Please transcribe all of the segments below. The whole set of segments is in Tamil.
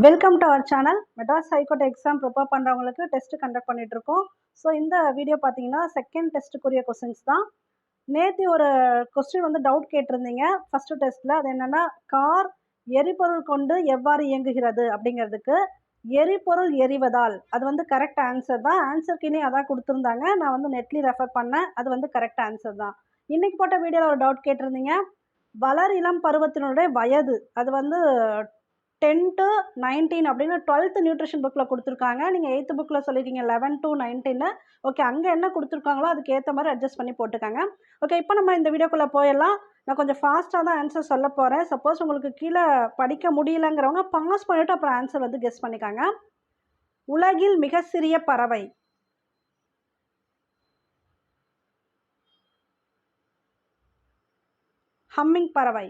Welcome to our channel Madras high court exam prepare பண்ணுறவங்களுக்கு டெஸ்ட் கண்டக்ட் பண்ணிட்டு இருக்கோம். ஸோ இந்த வீடியோ பார்த்தீங்கன்னா செகண்ட் டெஸ்ட்டுக்குரிய கொஸ்டின்ஸ் தான். நேற்று ஒரு கொஸ்டின் வந்து டவுட் கேட்டிருந்தீங்க. ஃபஸ்ட்டு டெஸ்ட்டில் அது என்னென்னா கார் எரிபொருள் கொண்டு எவ்வாறு இயங்குகிறது அப்படிங்கிறதுக்கு எரிபொருள் எரிவதால். அது வந்து கரெக்ட் ஆன்சர் தான். ஆன்சருக்கு இனி அதான் கொடுத்துருந்தாங்க. நான் வந்து நெட்லி ரெஃபர் பண்ணேன். அது வந்து கரெக்ட் ஆன்சர் தான். இன்றைக்கி போட்ட வீடியோவில் ஒரு டவுட் கேட்டிருந்தீங்க. வளர் இளம் பருவத்தினுடைய வயது. அது வந்து டென் டு நைன்டீன் அப்படின்னு டுவெல்த் நியூட்ரிஷன் புக்கில் கொடுத்துருக்காங்க. நீங்கள் எயித்து புக்கில் சொல்லியிருக்கீங்க லெவன் டு நைன்டீன்னு. ஓகே அங்கே என்ன கொடுத்துருக்காங்களோ அதுக்கு ஏற்ற மாதிரி அட்ஜஸ்ட் பண்ணி போட்டுக்காங்க. ஓகே இப்போ நம்ம இந்த வீடியோக்குள்ளே போயிடலாம். நான் கொஞ்சம் ஃபாஸ்ட்டாக தான் ஆன்சர் சொல்ல போகிறேன் சப்போஸ் உங்களுக்கு கீழே படிக்க முடியலங்கிறவங்க பாஸ் பண்ணிவிட்டு அப்புறம் ஆன்சர் வந்து கெஸ் பண்ணிக்காங்க. உலகில் மிக சிறிய பறவை. ஹம்மிங் பறவை.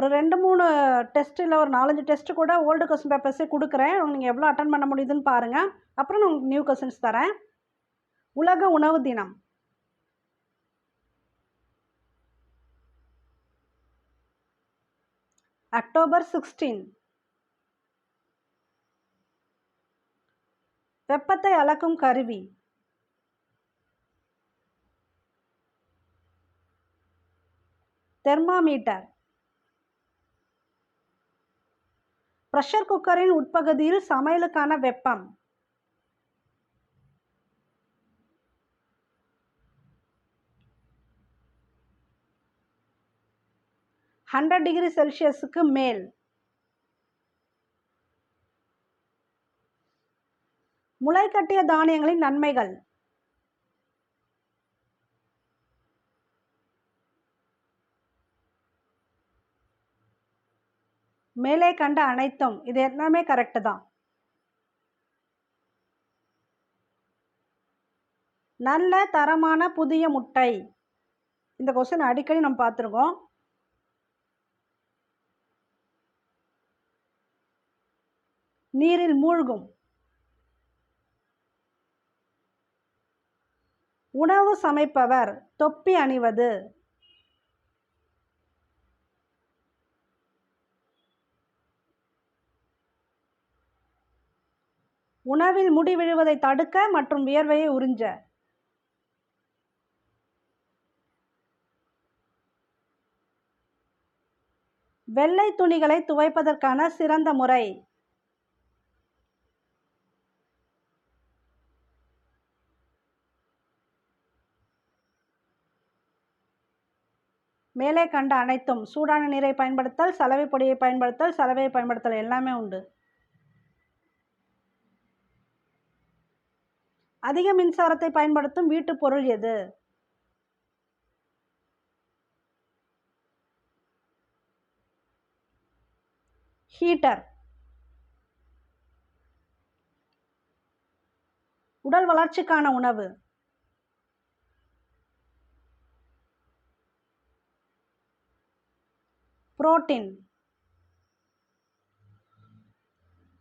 ஒரு ரெண்டு மூணு டெஸ்ட் இல்லை ஒரு நாலஞ்சு டெஸ்ட்டு கூட ஓல்டு கொஸ்டின் பேப்பர்ஸே கொடுக்குறேன். நீங்கள் எவ்வளோ அட்டன் பண்ண முடியுதுன்னு பாருங்கள் அப்புறம் நான் உங்களுக்கு நியூ கொஸ்டின்ஸ் தரேன். உலக உணவு தினம். அக்டோபர் சிக்ஸ்டீன் வெப்பத்தை அளக்கும் கருவி. தெர்மாமீட்டர். ப்ரெஷர் குக்கரின் உட்பகுதியில் சமையலுக்கான வெப்பம். ஹண்ட்ரட் டிகிரி செல்சியஸுக்கு மேல். முளைக்கட்டிய தானியங்களின் நன்மைகள். மேலே கண்ட அனைத்தும் இது எல்லாமே கரெக்டு தான். நல்ல தரமான புதிய முட்டை. இந்த கொஸ்டின் அடிக்கடி நம்ம பார்த்துருக்கோம். நீரில் மூழ்கும். உணவு சமைப்பவர் தொப்பி அணிவது. உணவில் முடி விழுவதை தடுக்க மற்றும் வியர்வையை உறிஞ்ச. வெள்ளை துணிகளை துவைப்பதற்கான சிறந்த முறை. மேலே கண்ட அனைத்தும் சூடான நீரை பயன்படுத்தல் சலவை பொடியை பயன்படுத்தல் சலவையை பயன்படுத்தல் எல்லாமே உண்டு. அதிக மின்சாரத்தை பயன்படுத்தும் வீட்டுப் பொருள் எது? ஹீட்டர் உடல் வளர்ச்சிக்கான உணவு. புரோட்டீன்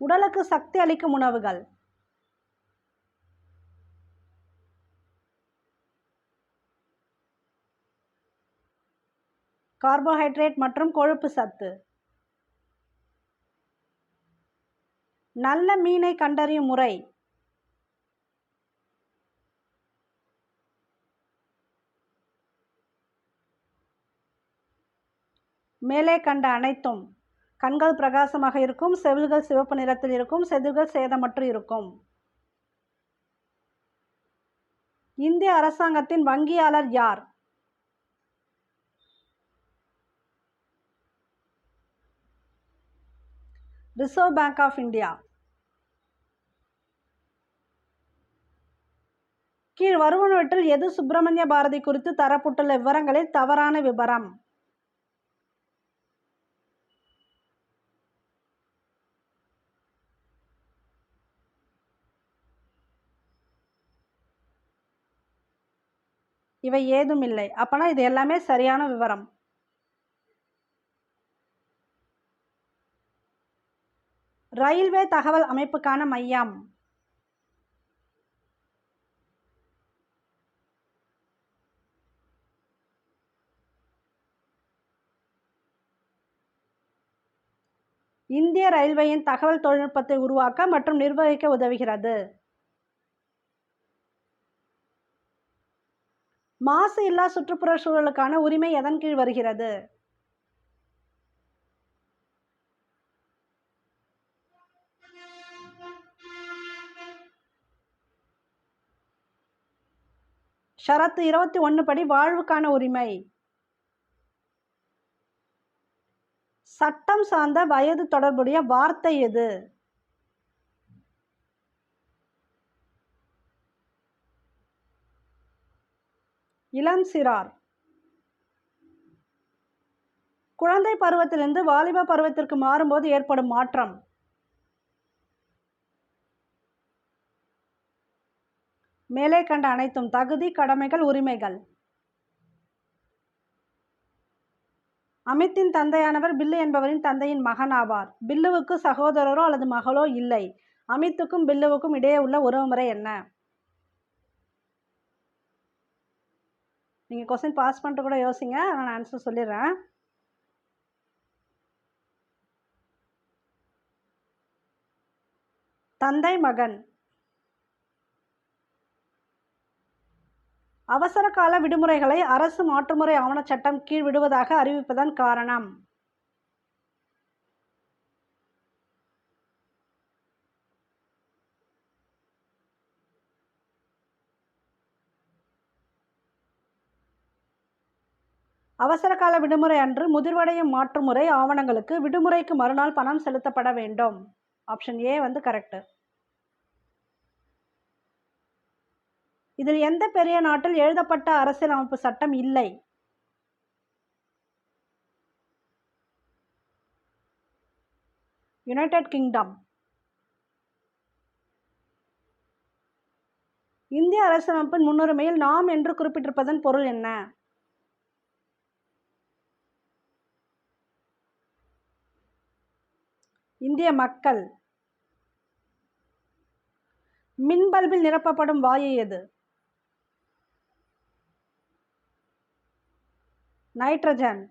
உடலுக்கு சக்தி அளிக்கும் உணவுகள். கார்போஹைட்ரேட் மற்றும் கொழுப்பு சத்து. நல்ல மீனை கண்டறியும் முறை. மேலே கண்ட அனைத்தும் கண்கள் பிரகாசமாக இருக்கும் செவில்கள் சிவப்பு நிறத்தில் இருக்கும் செதில்கள் சேதமற்று இருக்கும். இந்திய அரசாங்கத்தின் வங்கியாளர் யார்? ரிசர்வ் பேங்க் ஆஃப் இந்தியா கீழ் வருவனவற்றில் எது சுப்பிரமணிய பாரதி குறித்து தரப்பட்டுள்ள விவரங்களில் தவறான விபரம்? இவை ஏதும் இல்லை அப்பனா இது எல்லாமே சரியான விவரம். ரயில்வே தகவல் அமைப்புக்கான மையம். இந்திய ரயில்வேயின் தகவல் தொழில்நுட்பத்தை உருவாக்க மற்றும் நிர்வகிக்க உதவுகிறது. மாசு இல்லா சுற்றுப்புற சூழலுக்கான உரிமை எதன் கீழ் வருகிறது? ஷரத்து இருபத்தி ஒன்று படி வாழ்வுக்கான உரிமை. சட்டம் சார்ந்த வயது தொடர்புடைய வார்த்தை எது? இளம் சிறார். குழந்தை பருவத்திலிருந்து வாலிப பருவத்திற்கு மாறும்போது ஏற்படும் மாற்றம். மேலே கண்ட அனைத்தும் தகுதி கடமைகள் உரிமைகள். அமித்தின் தந்தையானவர் பில்லு என்பவரின் தந்தையின் மகன் ஆவார். பில்லுவுக்கு சகோதரரோ அல்லது மகளோ இல்லை. அமித்துக்கும் பில்லுவுக்கும் இடையே உள்ள உறவுமுறை என்ன? நீங்கள் கொஸ்டின் பாஸ் பண்ணிட்டு கூட யோசிங்க. நான் ஆன்சர் சொல்லிடுறேன். தந்தை மகன். அவசர கால விடுமுறைகளை அரசு மாற்றுமுறை ஆவணச் சட்டம் கீழ் விடுவதாக அறிவிப்பதன் காரணம். அவசர கால விடுமுறை அன்று முதிர்வடையும் மாற்றுமுறை ஆவணங்களுக்கு விடுமுறைக்கு மறுநாள் பணம் செலுத்தப்பட வேண்டும். ஆப்ஷன் ஏ வந்து கரெக்டு இதில் எந்த பெரிய நாட்டில் எழுதப்பட்ட அரசியலமைப்பு சட்டம் இல்லை? யுனைடெட் கிங்டம் இந்திய அரசியலமைப்பின் முன்னுரிமையில் நாம் என்று குறிப்பிட்டிருப்பதன் பொருள் என்ன? இந்திய மக்கள். மின்பல்பில் நிரப்பப்படும் வாயு எது? நைட்ரஜன்.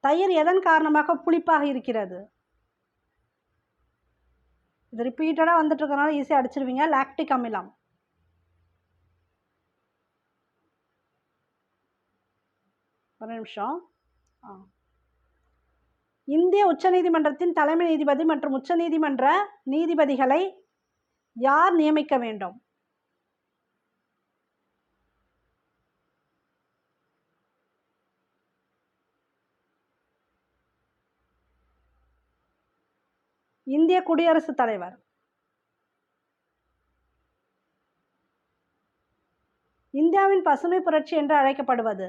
தயிர் எதன் காரணமாக புளிப்பாக இருக்கிறது? இது ரிப்பீட்டடாக வந்துட்டு இருக்கனால ஈஸியாக அடிச்சிருவீங்க. லாக்டிக் அமிலம். ஒரு நிமிஷம். ஆ. இந்திய உச்சநீதிமன்றத்தின் தலைமை நீதிபதி மற்றும் உச்சநீதிமன்ற நீதிபதிகளை யார் நியமிக்க வேண்டும்? இந்திய குடியரசுத் தலைவர். இந்தியாவின் பசுமை புரட்சி என்று அழைக்கப்படுவது.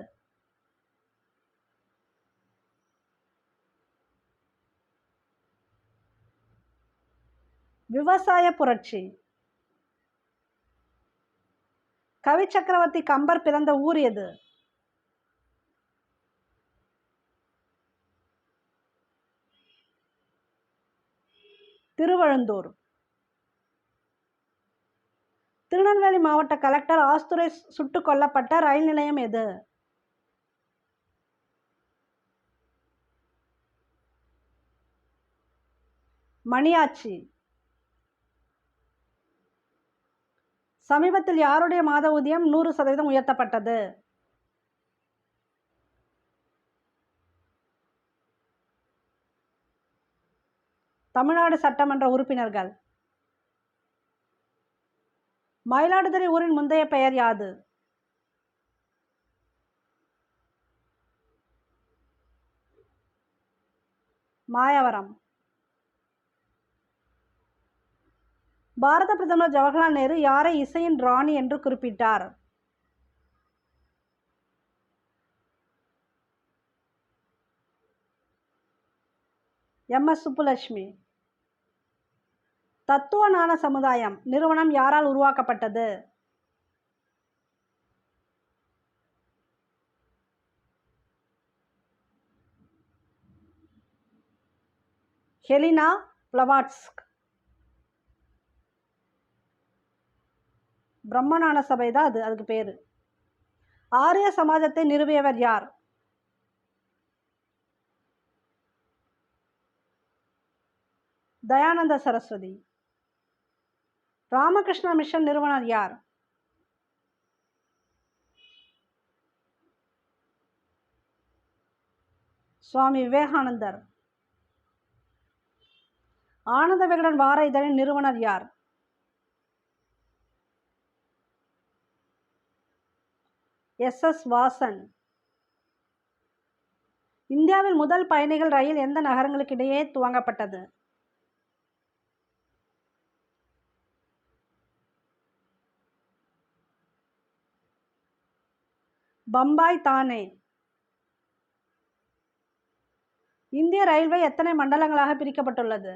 விவசாய புரட்சி. கவி சக்கரவர்த்தி கம்பர் பிறந்த ஊர் எது? திருவழந்தூர் திருநெல்வேலி மாவட்ட கலெக்டர் ஆஸ்துரை சுட்டுக் கொல்லப்பட்ட ரயில் நிலையம் எது? மணியாச்சி. சமீபத்தில் யாருடைய மாத ஊதியம் நூறு சதவீதம் உயர்த்தப்பட்டது? தமிழ்நாடு சட்டமன்ற உறுப்பினர்கள். மயிலாடுதுறை ஊரின் முந்தைய பெயர் யாது? மாயவரம். பாரத பிரதமர் ஜவஹர்லால் நேரு யாரை இசையின் ராணி என்று குறிப்பிட்டார்? எம். எஸ். சுப்புலட்சுமி. தத்துவ ஞான சமுதாயம் நிறுவனம் யாரால் உருவாக்கப்பட்டது? Helena Blavatsky. பிரம்மஞான சபை தான் அது அதுக்கு பேர். ஆரிய சமாஜத்தை நிறுவியவர் யார்? தயானந்த சரஸ்வதி. ராமகிருஷ்ண மிஷன் நிறுவனர் யார்? சுவாமி விவேகானந்தர். ஆனந்த விகடன் வார இதழின் நிறுவனர் யார்? எஸ். எஸ். வாசன். இந்தியாவில் முதல் பயணிகள் ரயில் எந்த நகரங்களுக்கு இடையே துவங்கப்பட்டது? பம்பாய் தானே? இந்திய ரயில்வே எத்தனை மண்டலங்களாக பிரிக்கப்பட்டுள்ளது?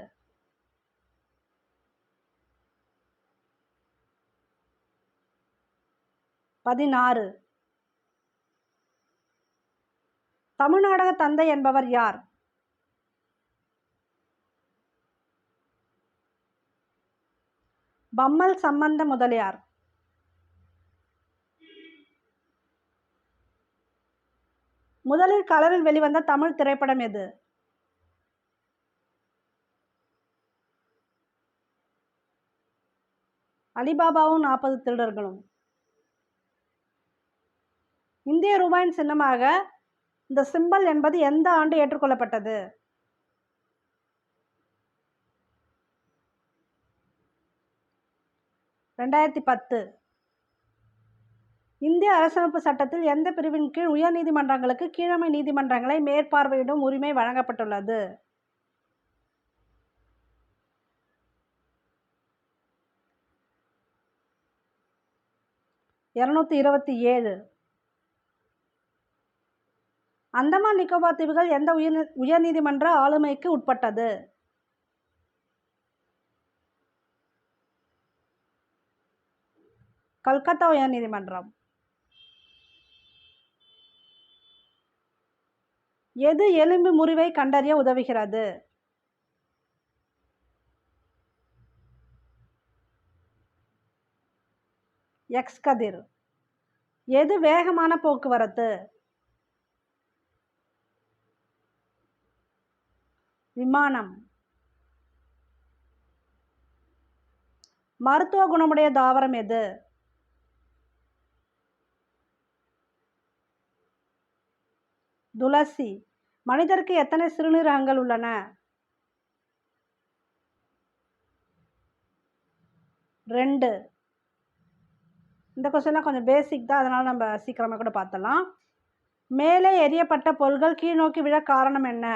பதினாறு. தமிழ்நாடக தந்தை என்பவர் யார்? பம்மல் சம்பந்த முதலியார். முதலில் கலரில் வெளிவந்த தமிழ் திரைப்படம் எது? அலிபாபாவும் நாற்பது திருடர்களும். இந்திய ரூபாயின் சின்னமாக இந்த சிம்பல் என்பது எந்த ஆண்டு ஏற்றுக்கொள்ளப்பட்டது? ரெண்டாயிரத்தி பத்து. இந்திய அரசமைப்பு சட்டத்தில் எந்த பிரிவின் கீழ் உயர் நீதிமன்றங்களுக்கு கீழமை நீதிமன்றங்களை மேற்பார்வையிடும் உரிமை வழங்கப்பட்டுள்ளது? இருநூத்தி இருபத்தி ஏழு. அந்தமான் நிக்கோபார் தீவுகள் எந்த உயர் உயர்நீதிமன்ற ஆளுமைக்கு உட்பட்டது? கல்கத்தா உயர்நீதிமன்றம். எது எலும்பு முறிவை கண்டறிய உதவுகிறது? எக்ஸ் கதிர். எது வேகமான போக்குவரத்து? விமானம். மருத்துவ குணமுடைய தாவரம் எது? துளசி. மனிதருக்கு எத்தனை சிறுநீரகங்கள் உள்ளன? ரெண்டு. இந்த கொஸ்டின்லாம் கொஞ்சம் பேசிக் தான். அதனால் நம்ம சீக்கிரமாக கூட பார்த்தலாம் மேலே எரியப்பட்ட பொருள்கள் கீழ்நோக்கி விழ காரணம் என்ன?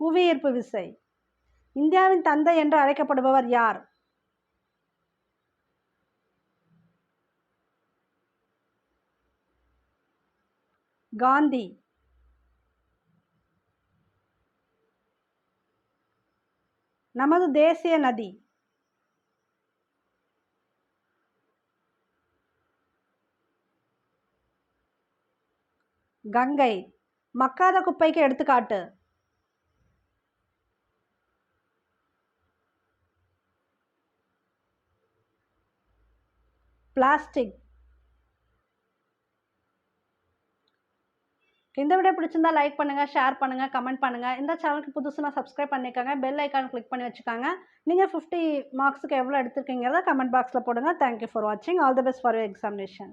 புவியீர்ப்பு விசை. இந்தியாவின் தந்தை என்று அழைக்கப்படுபவர் யார்? காந்தி. நமது தேசிய நதி. கங்கை. மக்காத குப்பைக்கு எடுத்துக்காட்டு. பிளாஸ்டிக். இந்த வீடியோ பிடிச்சிருந்தா லைக் பண்ணுங்கள் ஷேர் பண்ணுங்கள் கமெண்ட் பண்ணுங்க. இந்த சேனலுக்கு புதுசுனா சப்ஸ்கிரைப் பண்ணிக்கோங்க. பெல் ஐக்கான் கிளிக் பண்ணி வச்சுக்கோங்க. நீங்கள் ஃபிஃப்டி மார்க்ஸுக்கு எவ்வளோ எடுத்துருக்கீங்கிறத கமெண்ட் பாக்ஸில் போடுங்க. தேங்க்யூ ஃபார் வாட்சிங் all the best for examination